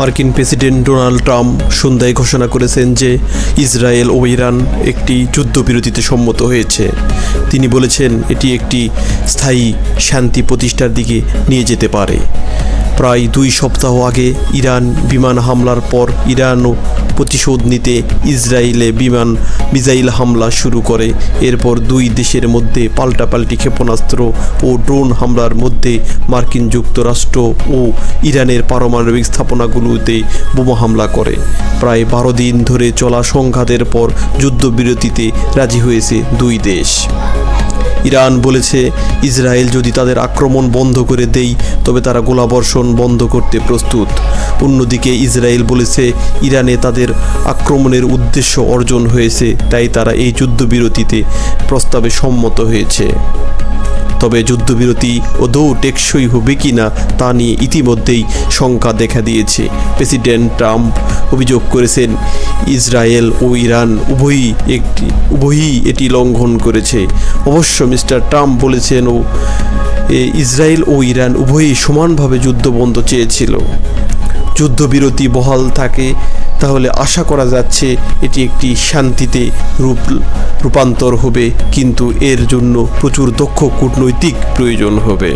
মার্কিন president Donald Trump সন্ধ্যায় ঘোষণা করেছেন যে ইসরায়েল ও ইরান একটি যুদ্ধবিরতিতে সম্মত হয়েছে। তিনি বলেছেন, এটি একটি স্থায়ী শান্তি প্রতিষ্ঠার দিকে নিয়ে যেতে পারে। প্রায় দুই সপ্তাহ আগে ইরান বিমান হামলার পর ইরানও প্রতিশোধ নিতে ইসরায়েলে বিমান, মিসাইল হামলা শুরু করে। এরপর দুই দেশের মধ্যে পাল্টাপাল্টি ক্ষেপণাস্ত্র ও ড্রোন হামলার মধ্যে মার্কিন যুক্তরাষ্ট্র ও ইরানের পারমাণবিক স্থাপনাগুলোতে বোমা হামলা করে। প্রায় বারো দিন ধরে চলা সংঘাতের পর যুদ্ধবিরতিতে রাজি হয়েছে দুই দেশ। ইরান বলেছে, ইসরায়েল যদি তাদের আক্রমণ বন্ধ করে দেই, তবে তারা গোলাবর্ষণ বন্ধ করতে প্রস্তুত। অন্যদিকে ইসরায়েল বলেছে, ইরানে তাদের আক্রমণের উদ্দেশ্য অর্জন হয়েছে, তাই তারা এই যুদ্ধবিরতিতে প্রস্তাবে সম্মত হয়েছে। তবে যুদ্ধবিরতি আদৌ টেকসই হবে কি না তা নিয়ে ইতিমধ্যেই শঙ্কা দেখা দিয়েছে। প্রেসিডেন্ট ট্রাম্প অভিযোগ করেছেন, ইসরায়েল ও ইরান উভয়ই একটি, উভয়ই এটি লঙ্ঘন করেছে। অবশ্য মিস্টার ট্রাম্প বলেছেন, ও ইসরায়েল ও ইরান উভয়ই সমানভাবে যুদ্ধবন্ধ চেয়েছিল। যুদ্ধবিরতি বহাল থাকে তাহলে আশা করা যাচ্ছে এটি একটি শান্তিতে রূপ রূপান্তর হবে, কিন্তু এর জন্য প্রচুর দক্ষ কূটনৈতিক প্রয়োজন হবে।